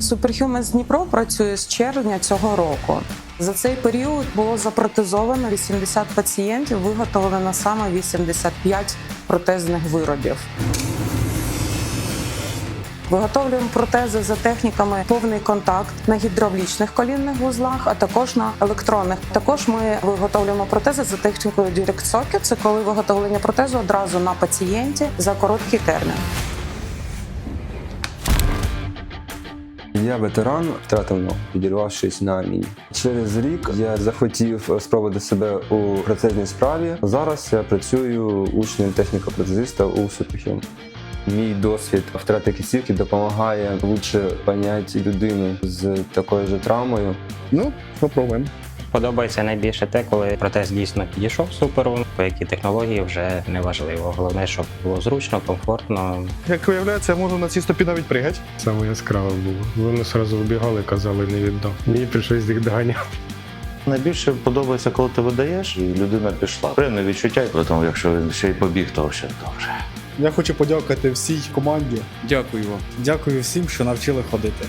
Superhumans Дніпро працює з червня цього року. За цей період було запротезовано 80 пацієнтів, виготовлено саме 85 протезних виробів. Виготовлюємо протези за техніками повний контакт на гідравлічних колінних вузлах, а також на електронних. Також ми виготовлюємо протези за технікою Direct Socket. Це коли виготовлення протезу одразу на пацієнті за короткий термін. Я ветеран, втратив ногу, підірвавшись на міні. Через рік я захотів спробувати себе у процесній справі. Зараз я працюю учнем техніко-протезиста у Superhuman. Мій досвід втрати кисівки допомагає лучше поняти людину з такою ж травмою. Ну, попробуємо. Подобається найбільше те, коли протез дійсно підійшов суперу, по які технології вже не важливо. Головне, щоб було зручно, комфортно. Як виявляється, я можу на цій стопі навіть пригати. Саме яскраво було. Вони одразу вибігали, казали, не віддам. Мені прийшлось їх доганяти. Найбільше подобається, коли ти видаєш, і людина пішла. Приємне відчуття, і потім, якщо він ще й побіг, то ще добре. Я хочу подякувати всій команді. Дякую вам. Дякую всім, що навчили ходити.